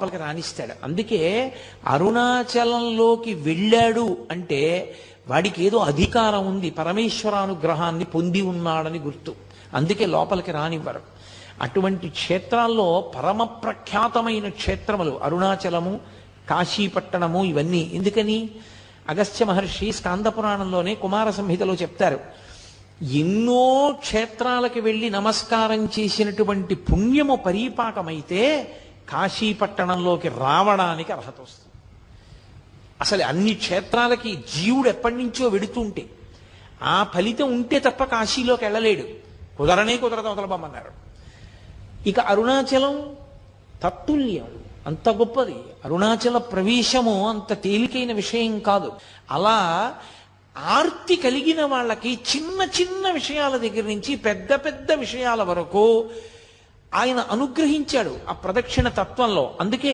లోపలికి రాణిస్తాడు అందుకే అరుణాచలంలోకి వెళ్ళాడు అంటే వాడికి ఏదో అధికారం ఉంది పరమేశ్వరానుగ్రహాన్ని పొంది ఉన్నాడని గుర్తు. అందుకే లోపలికి రానివ్వరు. అటువంటి క్షేత్రాల్లో పరమ ప్రఖ్యాతమైన క్షేత్రములు అరుణాచలము కాశీపట్టణము ఇవన్నీ. ఎందుకని? అగస్త్య మహర్షి స్కాంద పురాణంలోనే కుమార సంహితలో చెప్తారు. ఎన్నో క్షేత్రాలకు వెళ్ళి నమస్కారం చేసినటువంటి పుణ్యము పరీపాకమైతే కాశీపట్టణంలోకి రావడానికి అర్హత వస్తుంది. అసలు అన్ని క్షేత్రాలకి జీవుడు ఎప్పటి నుంచో వెడుతుంటే ఆ ఫలితం ఉంటే తప్ప కాశీలోకి వెళ్ళలేడు. కుదరనే కుదరదు అవతలపమ్మన్నారు ఇక అరుణాచలం తత్తుల్యం. అంత గొప్పది. అరుణాచల ప్రవేశము అంత తేలికైన విషయం కాదు. అలా ఆర్తి కలిగిన వాళ్ళకి చిన్న చిన్న విషయాల దగ్గర నుంచి పెద్ద పెద్ద విషయాల వరకు ఆయన అనుగ్రహించాడు ఆ ప్రదక్షిణ తత్వంలో. అందుకే